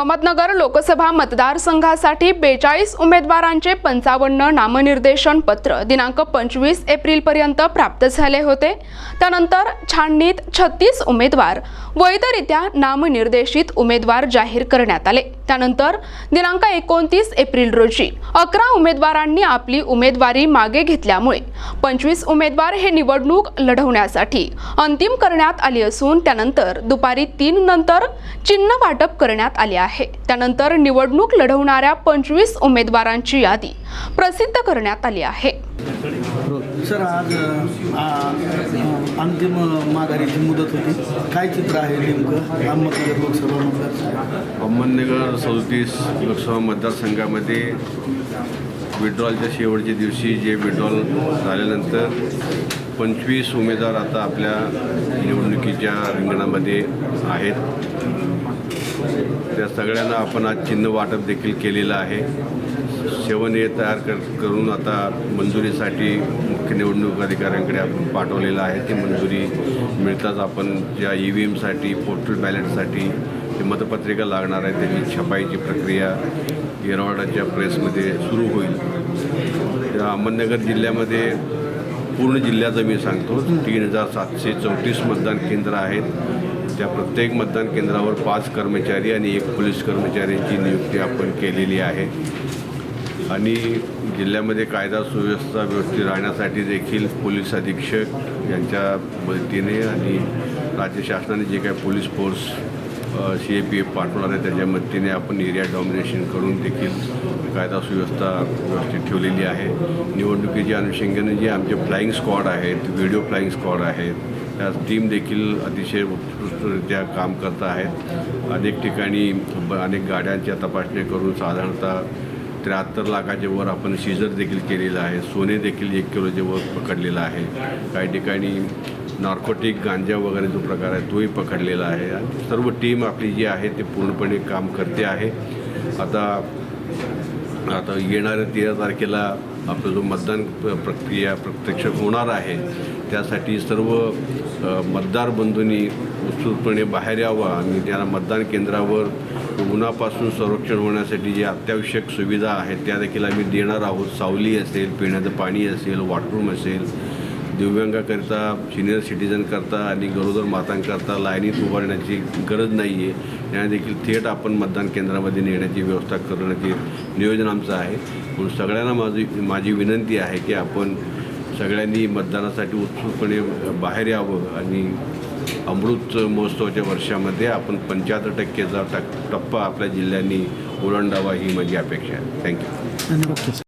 अहमदनगर लोकसभा मतदारसंघासाठी बेचाळीस उमेदवारांचे पंचावन्न नामनिर्देशन पत्र दिनांक पंचवीस एप्रिलपर्यंत प्राप्त झाले होते. त्यानंतर छाननीत छत्तीस उमेदवार वैधरित्या नामनिर्देशित उमेदवार जाहीर करण्यात आले. त्यानंतर दिनांक एकोणतीस एप्रिल रोजी अकरा उमेदवारांनी आपली उमेदवारी मागे घेतल्यामुळे पंचवीस उमेदवार हे निवडणूक लढवण्यासाठी अंतिम करण्यात आली असून त्यानंतर दुपारी तीन नंतर चिन्ह वाटप करण्यात आले आहे. त्यानंतर निवडणूक लढवणाऱ्या पंचवीस उमेदवारांची यादी प्रसिद्ध करण्यात आली आहे. सर आज अंतिम माघारीची मुदत होती. काय चित्र आहे नेमकं? अहमदनगर लोकसभा मतदारसंघ अहमदनगर सदतीस लोकसभा मतदारसंघामध्ये विड्रॉलच्या शेवटच्या दिवशी जे विड्रॉल झाल्यानंतर पंचवीस उमेदवार आता आपल्या निवडणुकीच्या रिंगणामध्ये आहेत. सगळ्यांना आपण आज चिन्ह वाटप देखील केलेलं आहे. सेवन ए तयार कर करून आता मंजुरीसाठी मुख्य निवडणूक अधिकाऱ्यांकडे आपण पाठवलेलं आहे. ती मंजुरी मिळताच आपण ज्या ई व्ही एमसाठी पोस्टल बॅलेटसाठी जे मतपत्रिका लागणार आहे त्याची छपाईची प्रक्रिया येरवाडाच्या प्रेसमध्ये सुरू होईल. त्या अहमदनगर जिल्ह्यामध्ये पूर्ण जिल्ह्याचं मी सांगतो तीन हजार सातशे चौतीस मतदान केंद्र आहेत. त्या प्रत्येक मतदान केंद्रावर पाच कर्मचारी आणि एक पोलीस कर्मचाऱ्यांची नियुक्ती आपण केलेली आहे. आणि जिल्ह्यामध्ये कायदा सुव्यवस्था व्यवस्थित राहण्यासाठी देखील पोलीस अधीक्षक यांच्या मदतीने आणि राज्य शासनाने जे काही police force C A P F पाठवणार आहे त्याच्या मदतीने आपण एरिया डॉमिनेशन करून देखील कायदा सुव्यवस्था व्यवस्थित ठेवलेली आहे. निवडणुकीच्या अनुषंगाने जे आमचे फ्लाईंग स्क्वॉड आहेत व्हिडिओ फ्लाईंग स्क्वॉड आहेत टीम देखील अतिशय उत्कृष्टरित्या काम करत आहेत. अनेक ठिकाणी ब- अनेक गाड्यांच्या तपासण्या करून साधारणतः त्र्याहत्तर लाखाच्या वर आपण सीझर देखील केलेलं आहे. सोने देखील एक किलोच्या वर पकडलेलं आहे. काही ठिकाणी नार्कोटिक गांजा वगैरे जो प्रकार आहे तोही पकडलेला आहे. सर्व टीम आपली जी आहे ते पूर्णपणे काम करते आहे. आता आता येणाऱ्या तेरा तारखेला आपलं जो मतदान प्रक्रिया प्रत्यक्ष होणार आहे त्यासाठी सर्व मतदार बंधूंनी उत्सुकपणे बाहेर यावं आणि त्यांना मतदान केंद्रावर उन्हापासून संरक्षण होण्यासाठी जे अत्यावश्यक सुविधा आहेत त्या देखील आम्ही देणार आहोत. सावली असेल पिण्याचं पाणी असेल वॉटरूम असेल दिव्यांगाकरिता सिनियर सिटीजनकरता आणि गरोदर मातांकरता लाईनीत उभारण्याची गरज नाही आहे त्यांना देखील थेट आपण मतदान केंद्रामध्ये नेण्याची व्यवस्था करण्याचे नियोजन आमचं आहे. म्हणून सगळ्यांना माझी माझी विनंती आहे की आपण सगळ्यांनी मतदानासाठी उत्सुकपणे बाहेर यावं आणि अमृत महोत्सवाच्या वर्षामध्ये आपण पंच्याहत्तर टक्केचा टक टप्पा आपल्या जिल्ह्यांनी ओलांडावा ही माझी अपेक्षा आहे. थँक्यू धन्यवाद.